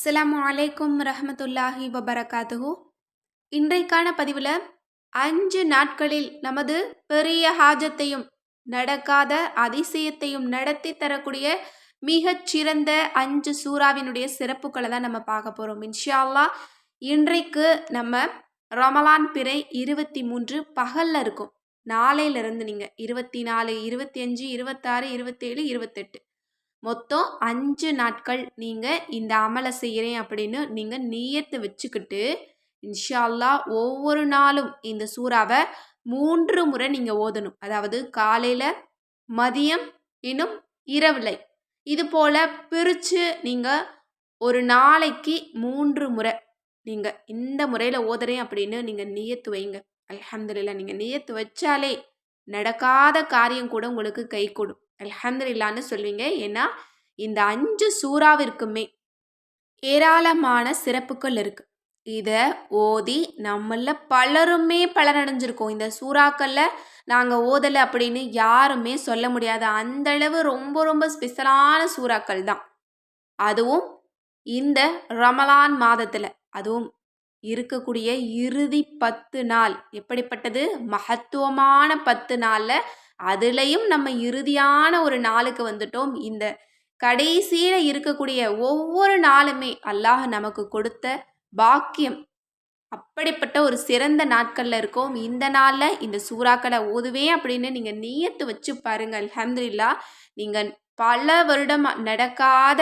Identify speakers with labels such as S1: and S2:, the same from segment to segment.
S1: அஸ்லாம் அலைக்கும் ரஹமத்துல்லாஹி வபரகாத்துஹு. இன்றைக்கான பதிவில் அஞ்சு நாட்களில் நமது பெரிய ஹாஜத்தையும் நடக்காத அதிசயத்தையும் நடத்தி தரக்கூடிய மிகச் சிறந்த அஞ்சு சூறாவினுடைய சிறப்புகளை தான் நம்ம பார்க்க போகிறோம் இன்ஷா இன்றைக்கு நம்ம ரமலான் பிறை இருபத்தி மூன்று பகலில் இருக்கும். நாளையிலிருந்து நீங்கள் இருபத்தி நாலு இருபத்தி அஞ்சு இருபத்தாறு இருபத்தேழு இருபத்தெட்டு. மொத்தம் அஞ்சு நாட்கள் நீங்கள் இந்த அமலை செய்கிறேன் அப்படின்னு நீங்கள் நீயத்து வச்சுக்கிட்டு இன்ஷால்லா ஒவ்வொரு நாளும் இந்த சூறாவை மூன்று முறை நீங்கள் ஓதணும். அதாவது காலையில் மதியம் இன்னும் இரவில்லை இது போல் பிரித்து நீங்கள் ஒரு நாளைக்கு மூன்று முறை நீங்கள் இந்த முறையில் ஓதுறேன் அப்படின்னு நீங்கள் நியத்து வைங்க. அல்ஹம்துலில்லாஹ் நீங்கள் நியத்து வச்சாலே நடக்காத காரியம் கூட உங்களுக்கு கை கொடும். அல்ஹம்துலில்லான்னு சொல்லுவீங்க ஏன்னா இந்த அஞ்சு சூறாவிற்குமே ஏராளமான சிறப்புகள் இருக்கு. இதை ஓதி நம்மள பலருமே பலனடைஞ்சிருக்கோம். இந்த சூறாக்களில் நாங்கள் ஓதலை அப்படின்னு யாருமே சொல்ல முடியாது. அந்த அளவு ரொம்ப ரொம்ப ஸ்பெஷலான சூறாக்கள் தான். அதுவும் இந்த ரமலான் மாதத்தில் அதுவும் இருக்கக்கூடிய இறுதி பத்து நாள். எப்படிப்பட்டது? மகத்துவமான பத்து நாளில் அதுலேயும் நம்ம இறுதியான ஒரு நாளுக்கு வந்துட்டோம். இந்த கடைசியில் இருக்கக்கூடிய ஒவ்வொரு நாளுமே அல்லாஹ் நமக்கு கொடுத்த பாக்கியம். அப்படிப்பட்ட ஒரு சிறந்த நாட்களில் இருக்கோம். இந்த நாளில் இந்த சூறாக்களை ஓதுவேன் அப்படின்னு நீங்கள் நீயத்து வச்சு பாருங்கள் அலமதுல்லா நீங்கள் பல வருடம் நடக்காத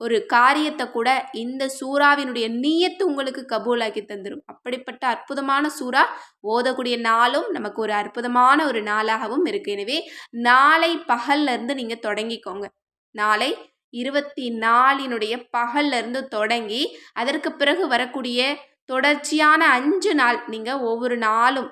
S1: ஒரு காரியத்தை கூட இந்த சூறாவினுடைய நீயத்து உங்களுக்கு கபூலாக்கி தந்துடும் அப்படிப்பட்ட அற்புதமான சூறா ஓதக்கூடிய நாளும் நமக்கு ஒரு அற்புதமான ஒரு நாளாகவும் இருக்கு. எனவே நாளை பகல்ல இருந்து நீங்க தொடங்கிக்கோங்க. நாளை இருபத்தி நாலினுடைய பகல்ல இருந்து தொடங்கி அதற்கு பிறகு வரக்கூடிய தொடர்ச்சியான அஞ்சு நாள் நீங்க ஒவ்வொரு நாளும்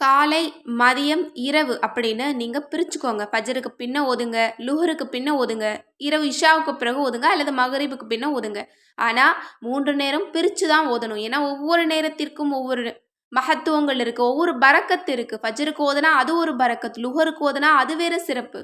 S1: காலை மதியம் இரவு அப்படின்னு நீங்கள் பிரிச்சுக்கோங்க. ஃபஜ்ருக்கு பின்ன ஓதுங்க லுஹருக்கு பின்ன ஓதுங்க இரவு இஷாவுக்கு பிறகு ஓதுங்க அல்லது மகரிபுக்கு பின்ன ஓதுங்க ஆனால் மூன்று நேரம் பிரித்து தான் ஓதணும். ஏன்னா ஒவ்வொரு நேரத்திற்கும் ஒவ்வொரு மகத்துவங்கள் இருக்குது ஒவ்வொரு பறக்கத்து இருக்குது ஃபஜருக்கு ஓதுனா அது ஒரு பறக்கத் லுஹருக்கு ஓதுனா அது வேறு சிறப்பு.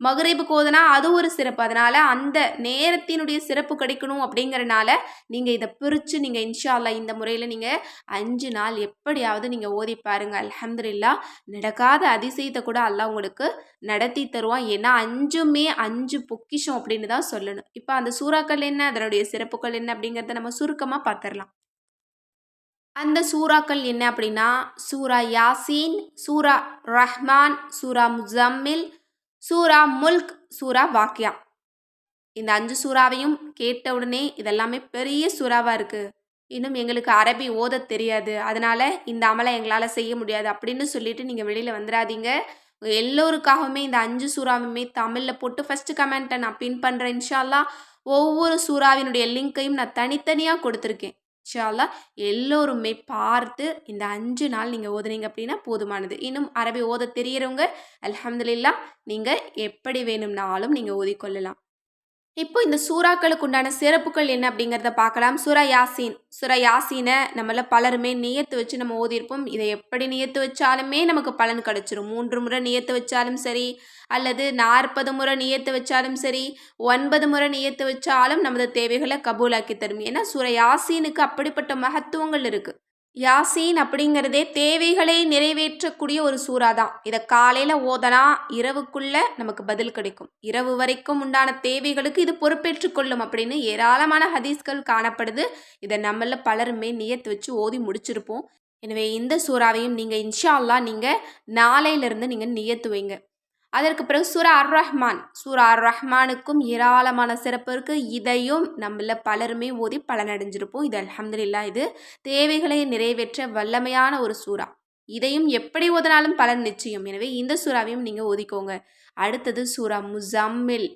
S1: மகரீபுக்கு ஓதுனா அது ஒரு சிறப்பு. அதனால் அந்த நேரத்தினுடைய சிறப்பு கிடைக்கணும் அப்படிங்கிறனால நீங்கள் இதை பிரித்து நீங்கள் இன்ஷா இந்த முறையில் நீங்கள் அஞ்சு நாள் எப்படியாவது நீங்கள் ஓதி பாருங்க. அலமதுல்லா நடக்காத அதிசயத்தை கூட அல்லா உங்களுக்கு நடத்தி தருவான். ஏன்னா அஞ்சுமே அஞ்சு பொக்கிஷம் அப்படின்னு தான் சொல்லணும். இப்போ அந்த சூறாக்கள் என்ன அதனுடைய சிறப்புகள் என்ன அப்படிங்கிறத நம்ம சுருக்கமாக பார்த்துடலாம் அந்த சூறாக்கள் என்ன அப்படின்னா சூரா யாசீன் சூரா ரஹ்மான் சூரா முசம்மில் சூரா முல்க் சூரா வாக்கியா. இந்த அஞ்சு சூறாவையும் கேட்ட உடனே இதெல்லாமே பெரிய சூறாவாக இருக்குது இன்னும் எங்களுக்கு அரபி ஓத தெரியாது. அதனால் இந்த அமலை எங்களால் செய்ய முடியாது அப்படின்னு சொல்லிட்டு நீங்கள் வெளியில் வந்துடாதீங்க எல்லோருக்காகவுமே இந்த அஞ்சு சூறாவுமே தமிழில் போட்டு ஃபஸ்ட்டு கமெண்ட்டை நான் பின் பண்ணுறேன் இன்ஷால்லா ஒவ்வொரு சூறாவினுடைய லிங்க்கையும் நான் தனித்தனியாக கொடுத்துருக்கேன். இன்ஷால்லா எல்லோருமே பார்த்து இந்த அஞ்சு நாள் நீங்கள் ஓதுனீங்க அப்படின்னா போதுமானது. இன்னும் அரபி ஓத தெரியறவங்க அல்ஹம்துலில்லா நீங்கள் எப்படி வேணும்னாலும் நீங்கள் ஓதிக்கொள்ளலாம். இப்போ இந்த சூறாக்களுக்கு உண்டான சிறப்புகள் என்ன அப்படிங்கிறத பார்க்கலாம். சுரா யாசீன். சுரா யாசீனை நம்மள பலருமே நியத்து வச்சு நம்ம ஓதியிருப்போம். இதை எப்படி நியத்து வச்சாலுமே நமக்கு பலன் கிடச்சிரும். மூன்று முறை நியத்து வச்சாலும் சரி அல்லது நாற்பது முறை நியத்து வச்சாலும் சரி ஒன்பது முறை நியத்து வச்சாலும் நமது தேவைகளை கபூலாக்கி தரும். ஏன்னா சூரா யாசீனுக்கு அப்படிப்பட்ட மகத்துவங்கள் இருக்குது யாசீன் அப்படிங்கிறதே தேவைகளை நிறைவேற்றக்கூடிய ஒரு சூறா தான் இதை காலையில் ஓதனா இரவுக்குள்ள நமக்கு பதில் கிடைக்கும். இரவு வரைக்கும் உண்டான தேவைகளுக்கு இது பொறுப்பேற்று கொள்ளும் அப்படின்னு ஏராளமான ஹதீஸ்கள் காணப்படுது. இதை நம்மள பலருமே நியத்து வச்சு ஓதி முடிச்சிருப்போம். எனவே இந்த சூறாவையும் நீங்கள் இன்ஷா அல்லா நீங்கள் நாளையிலிருந்து நீங்கள் நியத்து வைங்க. அதற்கு பிறகு சூரா அர் ரஹ்மான் சூரா அர் ரஹ்மானுக்கும் ஏராளமான சிறப்பு இருக்குது இதையும் நம்மள பலருமே ஓதி பலனடைஞ்சிருப்போம். இது அல்ஹம்துலில்லா இது தேவைகளை நிறைவேற்ற வல்லமையான ஒரு சூறா இதையும் எப்படி ஓதினாலும் பலன் நிச்சயம். எனவே இந்த சூறாவையும் நீங்கள் ஓதிக்கோங்க. அடுத்தது சூரா முசம்மில்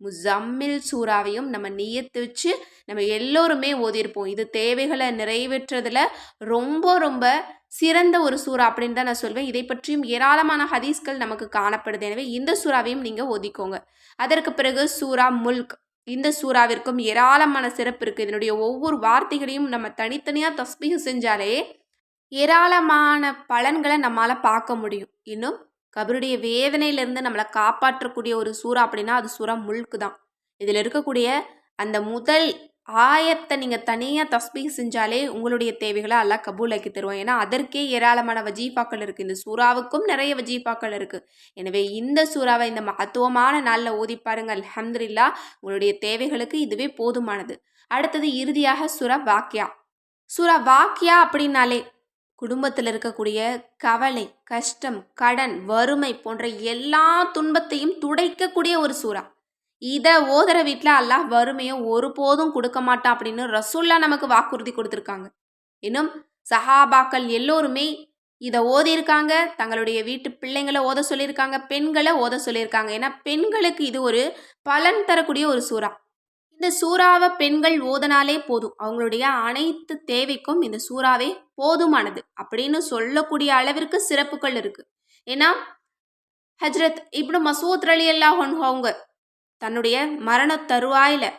S1: முசம்மில் சூறாவையும் நம்ம நியத்து வச்சு நம்ம எல்லோருமே ஓதியிருப்போம். இது தேவைகளை நிறைவேற்றுறதுல ரொம்ப ரொம்ப சிறந்த ஒரு சூறா அப்படின்னு தான் நான் சொல்வேன். இதை பற்றியும் ஏராளமான ஹதீஸ்கள் நமக்கு காணப்படுது. எனவே இந்த சூறாவையும் நீங்கள் ஒதுக்கோங்க அதற்கு பிறகு சூறா முல்க். இந்த சூறாவிற்கும் ஏராளமான சிறப்பு இருக்குது இதனுடைய ஒவ்வொரு வார்த்தைகளையும் நம்ம தனித்தனியாக தஸ்பீக செஞ்சாலே ஏராளமான பலன்களை நம்மளால் பார்க்க முடியும். இன்னும் கபருடைய வேதனையிலிருந்து நம்மளை காப்பாற்றக்கூடிய ஒரு சூறா அப்படின்னா அது சூறா முல்க்கு தான். இதில் இருக்கக்கூடிய அந்த முதல் ஆயத்தை நீங்கள் தனியாக தஸ்பீ செஞ்சாலே உங்களுடைய தேவைகளை எல்லாம் கபூலாக்கி தருவோம் ஏன்னா அதற்கே ஏராளமான வஜீஃபாக்கள் இருக்குது இந்த சூறாவுக்கும் நிறைய வஜீஃபாக்கள் இருக்குது எனவே இந்த சூறாவை இந்த மகத்துவமான நாளில் ஓதி பாருங்கள் அல்ஹம்துலில்லா உங்களுடைய தேவைகளுக்கு இதுவே போதுமானது. அடுத்தது இறுதியாக சுரா வாக்கியா. சுரா வாக்கியா அப்படின்னாலே குடும்பத்தில் இருக்கக்கூடிய கவலை கஷ்டம் கடன் வறுமை போன்ற எல்லா துன்பத்தையும் துடைக்கக்கூடிய ஒரு சூறா. இதை ஓதுற வீட்டில் அல்லாஹ் வறுமையை ஒருபோதும் கொடுக்க மாட்டான் அப்படின்னு ரசூல்லா நமக்கு வாக்குறுதி கொடுத்துருக்காங்க. இன்னும் சஹாபாக்கள் எல்லோருமே இதை ஓதியிருக்காங்க தங்களுடைய வீட்டு பிள்ளைங்களை ஓத சொல்லியிருக்காங்க பெண்களை ஓத சொல்லியிருக்காங்க. ஏன்னா பெண்களுக்கு இது ஒரு பலன் தரக்கூடிய ஒரு சூறா. இந்த சூறாவை பெண்கள் ஓதனாலே போதும். அவங்களுடைய அனைத்து தேவைக்கும் இந்த சூறாவே போதுமானது அப்படின்னு சொல்லக்கூடிய அளவிற்கு சிறப்புகள் இருக்குது ஏன்னா ஹஜ்ரத் இப்படி மசூத் அலி அல்லாஹ் அவங்க தன்னுடைய மரண தருவாயில்.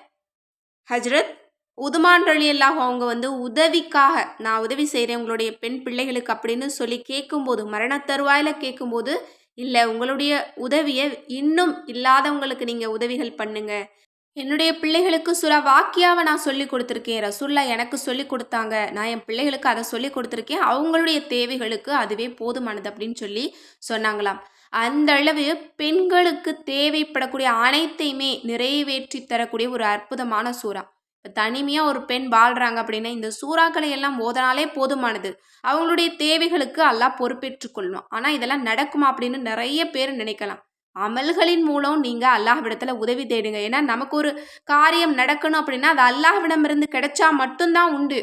S1: ஹஜ்ரத் உதுமான் ரலி அல்லாஹ் அவங்க வந்து உதவிக்காக நான் உதவி செய்கிறேன் உங்களுடைய பெண் பிள்ளைகளுக்கு அப்படின்னு சொல்லி கேட்கும்போது மரண தருவாயில் கேட்கும்போது இல்லை உங்களுடைய உதவியை இன்னும் இல்லாதவங்களுக்கு நீங்கள் உதவிகள் பண்ணுங்க. என்னுடைய பிள்ளைகளுக்கு சுரா வாக்கியாவை நான் சொல்லி கொடுத்துருக்கேன். ரசுல்லா எனக்கு சொல்லி கொடுத்தாங்க. நான் என் பிள்ளைகளுக்கு அதை சொல்லி கொடுத்துருக்கேன். அவங்களுடைய தேவைகளுக்கு அதுவே போதுமானது அப்படின்னு சொல்லி சொன்னாங்களாம். அந்த அளவு பெண்களுக்கு தேவைப்படக்கூடிய அனைத்தையுமே நிறைவேற்றி தரக்கூடிய ஒரு அற்புதமான சூறா. இப்போ தனிமையாக ஒரு பெண் வாழ்கிறாங்க அப்படின்னா இந்த சூறாக்களை எல்லாம் ஓதனாலே போதுமானது. அவங்களுடைய தேவைகளுக்கு எல்லாம் பொறுப்பேற்றுக்கொள்ளணும் ஆனால் இதெல்லாம் நடக்குமா அப்படின்னு நிறைய பேர் நினைக்கலாம். அமல்களின் மூலம் நீங்கள் அல்லாஹ்விடத்தில் உதவி தேடுங்க. ஏன்னா நமக்கு ஒரு காரியம் நடக்கணும் அப்படின்னா அது அல்லாஹ்விடமிருந்து கிடைச்சா மட்டும்தான் உண்டு.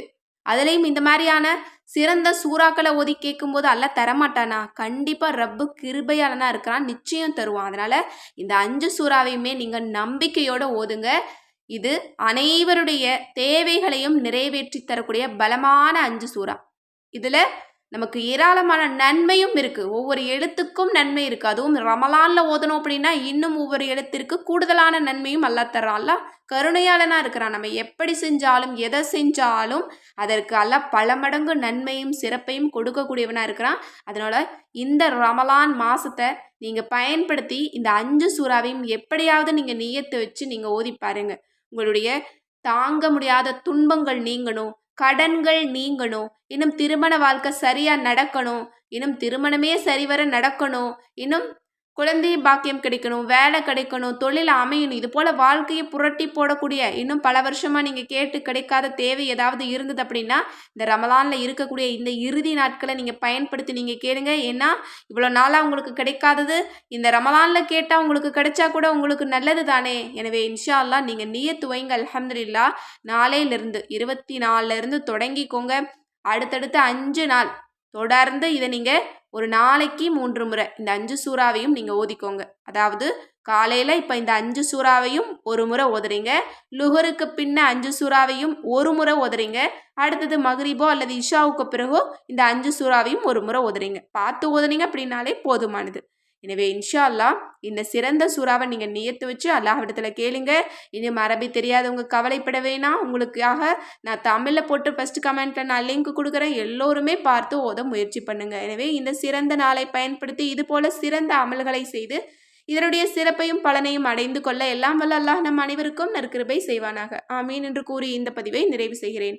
S1: அதுலேயும் இந்த மாதிரியான சிறந்த சூறாக்களை ஓதி கேட்கும்போது அல்ல தரமாட்டானா? கண்டிப்பாக ரப்பு கிருபையாளனா இருக்கிறான் நிச்சயம் தருவான். அதனால் இந்த அஞ்சு சூறாவையுமே நீங்கள் நம்பிக்கையோடு ஓதுங்க. இது அனைவருடைய தேவைகளையும் நிறைவேற்றி தரக்கூடிய பலமான அஞ்சு சூறா. இதில் நமக்கு ஏராளமான நன்மையும் இருக்குது ஒவ்வொரு எழுத்துக்கும் நன்மை இருக்குது அதுவும் ரமலானில் ஓதணும் அப்படின்னா இன்னும் ஒவ்வொரு எழுத்திற்கு கூடுதலான நன்மையும் அல்லா தர்றான் அல்ல கருணையாளனாக இருக்கிறான். நம்ம எப்படி செஞ்சாலும் எதை செஞ்சாலும் அதற்கு அல்ல பல மடங்கு நன்மையும் சிறப்பையும் கொடுக்கக்கூடியவனாக இருக்கிறான். அதனால் இந்த ரமலான் மாதத்தை நீங்கள் பயன்படுத்தி இந்த அஞ்சு சூறாவையும் எப்படியாவது நீங்கள் நீயத்தை வச்சு நீங்கள் ஓதி பாருங்கள் உங்களுடைய தாங்க முடியாத துன்பங்கள் நீங்கணும் கடன்கள் நீங்கணும். இன்னும் திருமண வாழ்க்கை சரியாக நடக்கணும். இன்னும் திருமணமே சரிவர நடக்கணும். இன்னும் குழந்தை பாக்கியம் கிடைக்கணும் வேலை கிடைக்கணும் தொழில் அமையணும் இது போல் வாழ்க்கையை புரட்டி போடக்கூடிய இன்னும் பல வருஷமாக நீங்கள் கேட்டு கிடைக்காத தேவை ஏதாவது இருந்தது அப்படின்னா இந்த ரமலானில் இருக்கக்கூடிய இந்த இறுதி நாட்களை நீங்கள் பயன்படுத்தி நீங்கள் கேளுங்க. ஏன்னா இவ்வளோ நாளாக உங்களுக்கு கிடைக்காதது இந்த ரமலானில் கேட்டால் உங்களுக்கு கிடைச்சா கூட உங்களுக்கு நல்லது தானே. எனவே இன்ஷா அல்லா நீங்கள் நீயத்து வைங்க அலமதுல்லா நாளையிலிருந்து இருபத்தி நாலுலேருந்து தொடங்கிக்கோங்க. அடுத்தடுத்து அஞ்சு நாள் தொடர்ந்து இதை நீங்கள் ஒரு நாளைக்கு மூன்று முறை இந்த அஞ்சு சூறாவையும் நீங்கள் ஓதிக்கோங்க. அதாவது காலையில் இப்போ இந்த அஞ்சு சூறாவையும் ஒரு முறை ஓதுறீங்க லுகருக்கு பின்ன அஞ்சு சூறாவையும் ஒரு முறை ஓதுறீங்க அடுத்தது மகரிபோ அல்லது இஷாவுக்கு பிறகோ இந்த அஞ்சு சூறாவையும் ஒரு முறை ஓதுறீங்க. பார்த்து ஓதுனீங்க அப்படின்னாலே போதுமானது. எனவே இன்ஷா அல்லா இந்த சிறந்த சூறாவை நீங்கள் நியத்து வச்சு அல்லாஹிடத்தில் கேளுங்க. இனி அரபி தெரியாதவங்க கவலைப்பட வேணாம் உங்களுக்காக நான் தமிழில் போட்டு ஃபஸ்ட்டு கமெண்ட்டில் நான் லிங்க் கொடுக்குறேன். எல்லோருமே பார்த்து ஓத முயற்சி பண்ணுங்கள் எனவே இந்த சிறந்த நாளை பயன்படுத்தி இதுபோல் சிறந்த அமல்களை செய்து இதனுடைய சிறப்பையும் பலனையும் அடைந்து கொள்ள எல்லாம் வல்ல அல்லாஹ் நம் அனைவருக்கும் நற்கிருபை செய்வானாக. ஆமீன் என்று கூறி இந்த பதிவை நிறைவு செய்கிறேன்.